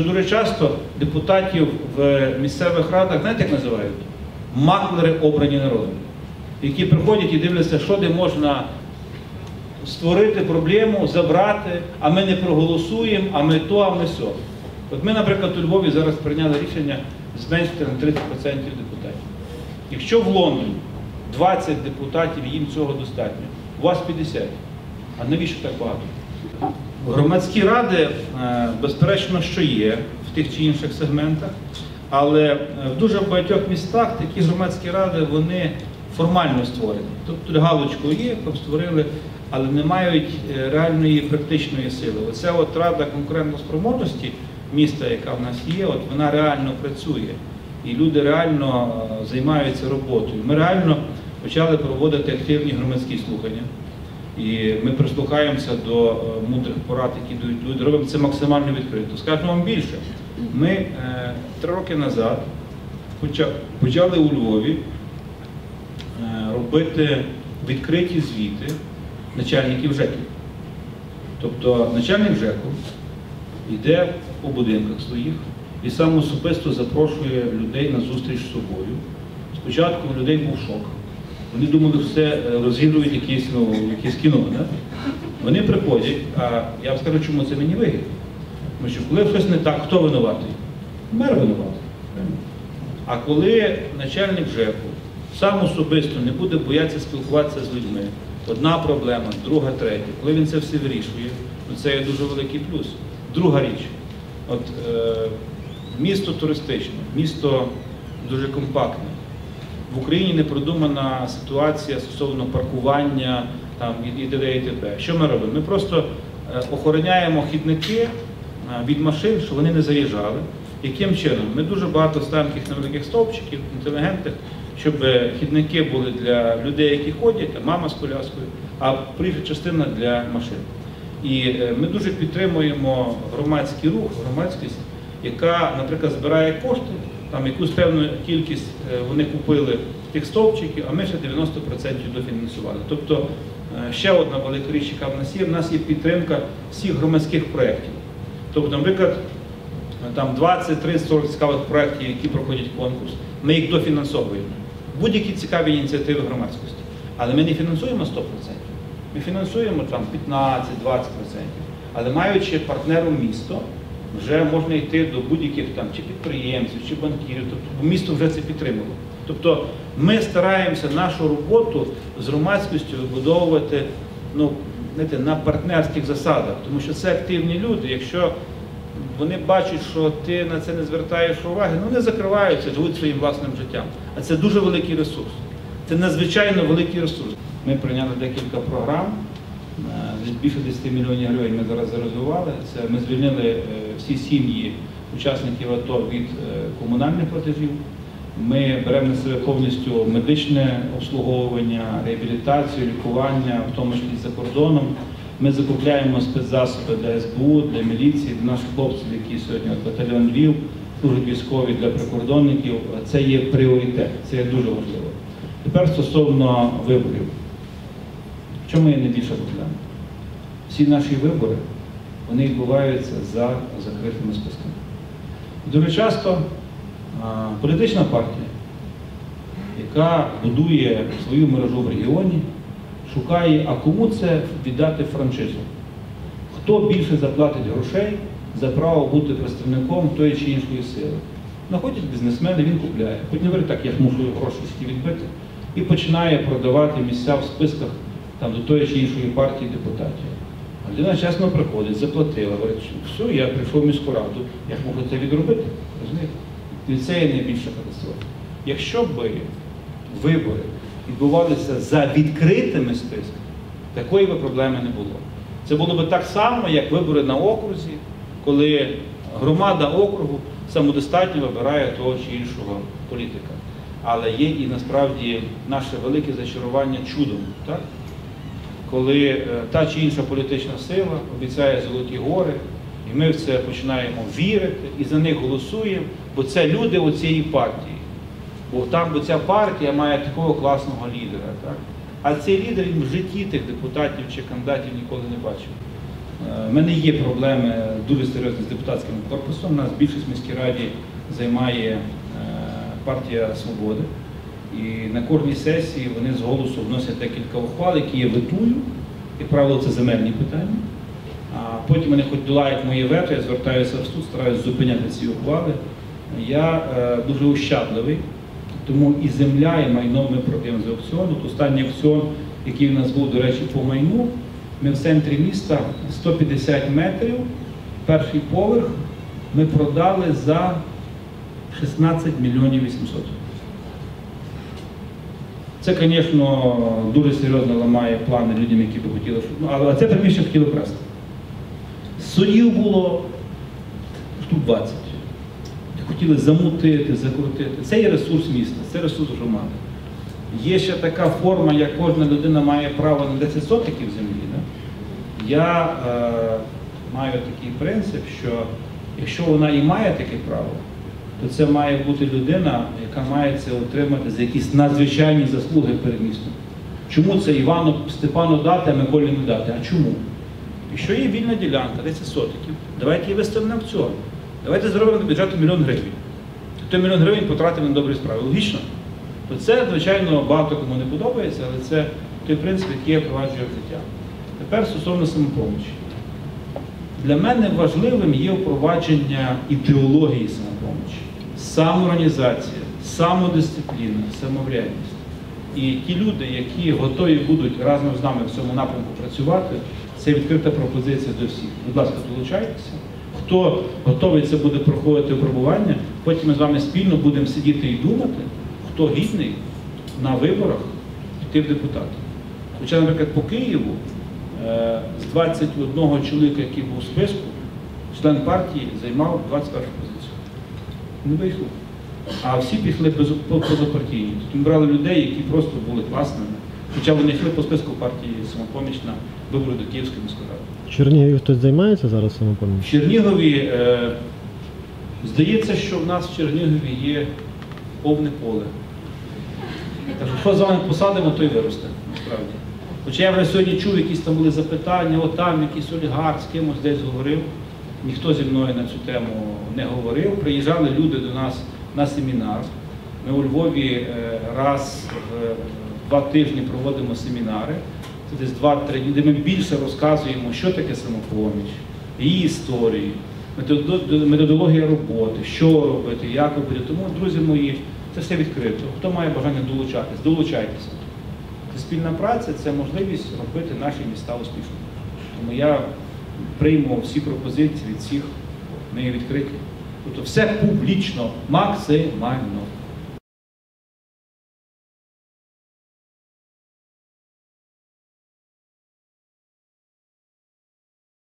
що дуже часто депутатів в місцевих радах, знаєте, як називають? Маклери обрані народом, які приходять і дивляться, що де можна створити проблему, забрати, а ми не проголосуємо, а ми то, а ми сьо. От ми, наприклад, у Львові зараз прийняли рішення зменшити на 30% депутатів. Якщо в Лондоні 20 депутатів, їм цього достатньо, у вас 50. А навіщо так багато? Громадські ради, е, безперечно, що є в тих чи інших сегментах, але е, в дуже багатьох містах такі громадські ради вони формально створені. Тобто галочку є, створили, але не мають е, реальної практичної сили. Оця от рада конкурентоспроможності міста, яка в нас є, от вона реально працює. І люди реально займаються роботою. Ми реально почали проводити активні громадські слухання. І ми прислухаємося до е, мудрих порад, які дають люди. Робимо це максимально відкрито. Скажемо вам більше. Ми е, три роки назад почали у Львові е, робити відкриті звіти начальників ЖЕКів. Тобто начальник ЖЕКу йде по будинках своїх і сам особисто запрошує людей на зустріч з собою. Спочатку у людей був шок. Вони думали, це е, розігрують якісь, ну, якісь кіно. Да? Вони приходять, а я вам скажу, чому це мені вигідно. Тому що коли щось не так, хто винуватий? Мер винуватий. А коли начальник ЖЕКу сам особисто не буде боятися спілкуватися з людьми, одна проблема, друга, третя, коли він це все вирішує, то це є дуже великий плюс. Друга річ, от е, місто туристичне, місто дуже компактне. В Україні не продумана ситуація стосовно паркування там, і, т.д. і т.п. Що ми робимо? Ми просто е, охороняємо хідники е, від машин, щоб вони не заїжджали. Яким чином? Ми дуже багато ставимо таких невеликих стовпчиків, інтелігентних, щоб е, хідники були для людей, які ходять, а мама з коляскою, а приїжджа частина для машин. І ми дуже підтримуємо громадський рух, громадськість, яка, наприклад, збирає кошти, там якусь певну кількість е, вони купили тих стовпчиків, а ми ще 90% дофінансували. Тобто е, ще одна велика річ, яка в нас є, в нас є підтримка всіх громадських проєктів. Тобто, наприклад, там 20, 30, 40 цікавих проєктів, які проходять конкурс, ми їх дофінансовуємо. Будь-які цікаві ініціативи громадськості. Але ми не фінансуємо 100%. Ми фінансуємо там 15-20%. Але маючи партнером місто, вже можна йти до будь-яких там чи підприємців, чи банкірів, тобто місто вже це підтримало. Тобто ми стараємося нашу роботу з громадськістю вибудовувати ну, знаєте, на партнерських засадах, тому що це активні люди. Якщо вони бачать, що ти на це не звертаєш уваги, ну не закриваються, живуть своїм власним життям. А це дуже великий ресурс. Це надзвичайно великий ресурс. Ми прийняли декілька програм. е, Більше 10 мільйонів гривень ми зараз розвивали. Це ми звільнили е, всі сім'ї учасників АТО від е, комунальних платежів. Ми беремо на себе повністю медичне обслуговування, реабілітацію, лікування, в тому числі за кордоном. Ми закупляємо спецзасоби для СБУ, для міліції, для наших хлопців, які сьогодні батальйон Львів, служать військові для прикордонників. Це є пріоритет, це є дуже важливо. Тепер стосовно виборів. В чому є найбільша проблема? Всі наші вибори вони відбуваються за закритими списками. Дуже часто політична партія, яка будує свою мережу в регіоні, шукає, а кому це віддати франшизу. Хто більше заплатить грошей за право бути представником тої чи іншої сили. Знаходять бізнесмени, він купляє. Потім говорить, так, я мушу гроші всі відбити. І починає продавати місця в списках там, до тої чи іншої партії депутатів. Людина чесно приходить, заплатила, говорить, все, я прийшов в міську раду, я ж можу це відробити. Розумієте? І це є найбільша катастрофа. Якщо б вибори відбувалися за відкритими списками, такої би проблеми не було. Це було б так само, як вибори на окрузі, коли громада округу самодостатньо вибирає того чи іншого політика. Але є і насправді наше велике зачарування чудом, так? Коли е, та чи інша політична сила обіцяє золоті гори, і ми в це починаємо вірити і за них голосуємо, бо це люди оцієї партії. Бо там бо ця партія має такого класного лідера. Так? А цей лідер він в житті тих депутатів чи кандидатів ніколи не бачив. У мене є проблеми дуже серйозні з депутатським корпусом. У нас більшість міській раді займає е, партія Свободи. І на кожній сесії вони з голосу вносять декілька ухвал, які я ветую. Як правило, це земельні питання. А потім вони хоч долають моє вето, я звертаюся в суд, стараюся зупиняти ці ухвали. Я е, дуже ощадливий, тому і земля, і майно ми продаємо з аукціону. От Останній аукціон, який в нас був, до речі, по майну, ми в центрі міста 150 метрів, перший поверх ми продали за 16 мільйонів 800. Це, звісно, дуже серйозно ламає плани людям, які би хотіли, ну, але це приміщення хотіли красти. Судів було штук 20. Хотіли замутити, закрутити. Це є ресурс міста, це ресурс громади. Є ще така форма, як кожна людина має право на 10 сотиків землі. Да? Я е, маю такий принцип, що якщо вона і має таке право, то це має бути людина, яка має це отримати за якісь надзвичайні заслуги перед містом. Чому це Івану Степану дати, а Миколі не дати? А чому? Якщо є вільна ділянка, 10 сотиків, давайте її виставимо на аукціон. Давайте зробимо на бюджету мільйон гривень. Той мільйон гривень потратимо на добрі справи. Логічно? То це, звичайно, багато кому не подобається, але це той принцип, який я впроваджую життя. Тепер стосовно самопомочі. Для мене важливим є впровадження ідеології самопомочі, самоорганізація, самодисципліна, самоврядність. І ті люди, які готові будуть разом з нами в цьому напрямку працювати, це відкрита пропозиція до всіх. Будь ласка, долучайтеся. Хто готовий це буде проходити випробування, потім ми з вами спільно будемо сидіти і думати, хто гідний на виборах піти в депутати. Хоча, наприклад, по Києву е, з 21 чоловіка, який був у списку, член партії займав 21 позицію. Не вийшло. А всі пішли позапартійні. Ми брали людей, які просто були класними. Хоча вони йшли по списку партії самопоміч на вибори до Київської міської ради. В Чернігові хтось займається зараз В? Чернігові е, здається, що в нас в Чернігові є повне поле. Так що, що з вами посадимо, то й виросте, насправді. Хоча я вже сьогодні чув, якісь там були запитання, от там якийсь олігарх з кимось десь говорив. Ніхто зі мною на цю тему не говорив. Приїжджали люди до нас на семінар. Ми у Львові е, раз в два тижні проводимо семінари. Це десь два-три дні, де ми більше розказуємо, що таке самопоміч, її методо- методологія роботи, що робити, як робити. Тому, друзі мої, це все відкрито. Хто має бажання долучатись, долучайтеся. Це спільна праця це можливість робити наші міста успішними. Тому я прийму всі пропозиції від всіх, є відкриті. Тобто все публічно, максимально.